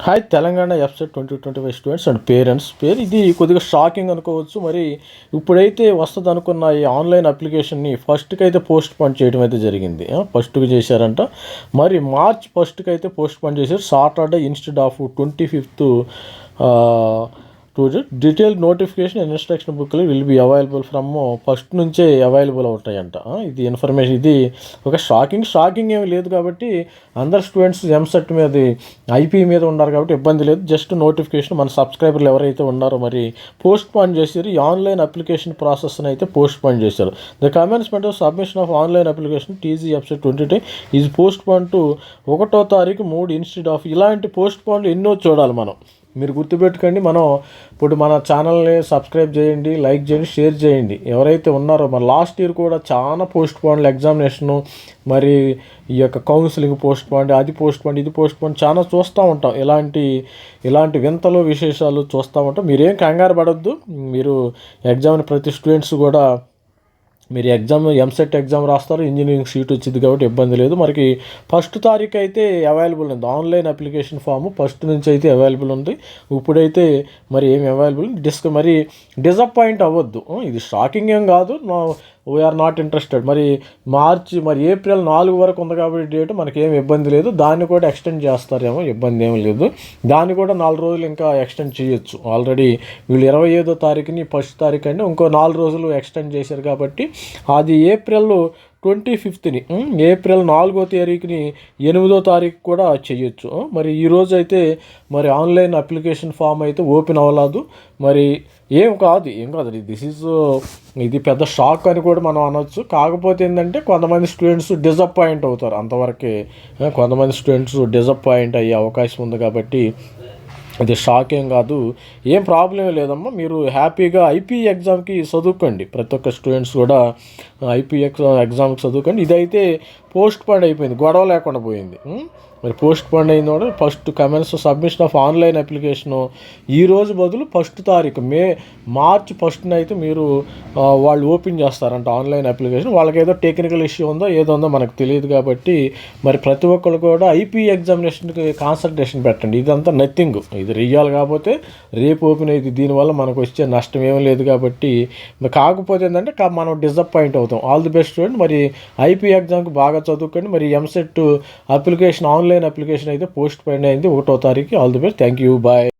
Hi Telangana EAPCET twenty twenty five students and parents పేరు ఇది కొద్దిగా షాకింగ్ అనుకోవచ్చు. మరి ఇప్పుడైతే వస్తుంది అనుకున్న ఈ ఆన్లైన్ అప్లికేషన్ని ఫస్ట్కి అయితే పోస్ట్ పోన్ చేయడం అయితే జరిగింది. ఫస్ట్కి చేశారంట. మరి మార్చ్ ఫస్ట్కి అయితే పోస్ట్ పోన్ చేశారు. Saturday instead of twenty fifth to detail notification instruction బుక్లు will be available from first నుంచే అవైలబుల్ అవుతాయంట. ఇది ఇన్ఫర్మేషన్ ఇది ఒక షాకింగ్ షాకింగ్ ఏమి లేదు కాబట్టి అందరు స్టూడెంట్స్ ఎంసెట్ మీద ఐపీ మీద ఉన్నారు కాబట్టి ఇబ్బంది లేదు. జస్ట్ నోటిఫికేషన్ మన సబ్స్క్రైబర్లు ఎవరైతే ఉన్నారో మరి పోస్ట్ పోన్ చేశారు. ఈ ఆన్లైన్ అప్లికేషన్ ప్రాసెస్ని అయితే పోస్ట్ పోన్ చేశారు the commencement of submission of online application TG EAPCET twenty two is postpone to ఒకటో తారీఖు మూడు ఇన్స్టిట్యూట్ ఆఫ్ ఇలాంటి పోస్ట్ పోన్లు ఎన్నో చూడాలి మనం. మీరు గుర్తుపెట్టుకోండి మనం ఇప్పుడు మన ఛానల్ని సబ్స్క్రైబ్ చేయండి లైక్ చేయండి షేర్ చేయండి. ఎవరైతే ఉన్నారో మన లాస్ట్ ఇయర్ కూడా చాలా పోస్ట్ పోన్లు ఎగ్జామినేషను మరి ఈ యొక్క కౌన్సిలింగ్ పోస్ట్ పోన్ అది పోస్ట్ పోన్ ఇది పోస్ట్ పోన్ చాలా చూస్తూ ఉంటాం. ఇలాంటి ఇలాంటి వింతలు విశేషాలు చూస్తూ ఉంటాం. మీరేం కంగారు పడద్దు. మీరు ఎగ్జామ్ని ప్రతి స్టూడెంట్స్ కూడా మీరు ఎగ్జామ్ ఎంసెట్ ఎగ్జామ్ రాస్తారు ఇంజనీరింగ్ సీట్ వచ్చింది కాబట్టి ఇబ్బంది లేదు. మనకి ఫస్ట్ తారీఖు అయితే అవైలబుల్ ఉంది. ఆన్లైన్ అప్లికేషన్ ఫామ్ ఫస్ట్ నుంచి అయితే అవైలబుల్ ఉంది. ఇప్పుడైతే మరి ఏమి అవైలబుల్ డిస్క్ మరి డిసప్పాయింట్ అవ్వద్దు. ఇది షాకింగ్ ఏం కాదు. వీఆర్ నాట్ ఇంట్రెస్టెడ్ మరి మార్చి మరి ఏప్రిల్ నాలుగు వరకు ఉంది కాబట్టి డేట్ మనకి ఏం ఇబ్బంది లేదు. దాన్ని కూడా ఎక్స్టెండ్ చేస్తారేమో ఇబ్బంది ఏం లేదు. దాన్ని కూడా నాలుగు రోజులు ఇంకా ఎక్స్టెండ్ చేయొచ్చు. ఆల్రెడీ వీళ్ళు ఇరవై ఐదో తారీఖుని ఫస్ట్ తారీఖు అంటే ఇంకో నాలుగు రోజులు ఎక్స్టెండ్ చేశారు కాబట్టి అది ఏప్రిల్ ట్వంటీ ఫిఫ్త్ని ఏప్రిల్ నాలుగో తారీఖుని ఎనిమిదో తారీఖు కూడా చేయొచ్చు. మరి ఈరోజు అయితే మరి ఆన్లైన్ అప్లికేషన్ ఫామ్ అయితే ఓపెన్ అవ్వలేదు. మరి ఏం కాదు ఏం కాదు. దిస్ ఈజ్ ఇది పెద్ద షాక్ అని కూడా మనం అనొచ్చు. కాకపోతే ఏంటంటే కొంతమంది స్టూడెంట్స్ డిసప్పాయింట్ అవుతారు అంతవరకే. కొంతమంది స్టూడెంట్స్ డిసప్పాయింట్ అయ్యే అవకాశం ఉంది కాబట్టి అది షాక్ ఏం కాదు. ఏం ప్రాబ్లం లేదమ్మా మీరు హ్యాపీగా ఐపీ ఎగ్జామ్కి చదువుకోండి. ప్రతి ఒక్క స్టూడెంట్స్ కూడా ఐపీ ఎగ్జామ్ ఎగ్జామ్కి చదువుకోండి. ఇదైతే పోస్ట్ పోన్ అయిపోయింది గొడవ లేకుండా పోయింది. మరి పోస్ట్ పోన్ అయింది కూడా first comments submission of online application ఈ రోజు బదులు ఫస్ట్ తారీఖు మే మార్చ్ ఫస్ట్న అయితే మీరు వాళ్ళు ఓపెన్ చేస్తారంట ఆన్లైన్ అప్లికేషన్. వాళ్ళకి ఏదో టెక్నికల్ ఇష్యూ ఉందో ఏదో ఉందో మనకు తెలియదు కాబట్టి మరి ప్రతి ఒక్కరు కూడా ఐపీ ఎగ్జామినేషన్కి కాన్సన్ట్రేషన్ పెట్టండి. ఇదంతా నథింగ్. ఇది రియల్ కాకపోతే రేపు ఓపెన్ అయితే దీనివల్ల మనకు వచ్చే నష్టం ఏమీ లేదు కాబట్టి కాకపోతే ఏంటంటే మనం డిసప్పాయింట్ అవుతాం. ఆల్ ది బెస్ట్ స్టూడెంట్ మరి ఐపీ ఎగ్జామ్కి బాగా చదువుకోండి. మరి ఎంసెట్ అప్లికేషన్ ఆన్లైన్ అప్లికేషన్ అయితే పోస్ట్ పైన అయింది. ఒకటో తారీఖు. All the best thank you bye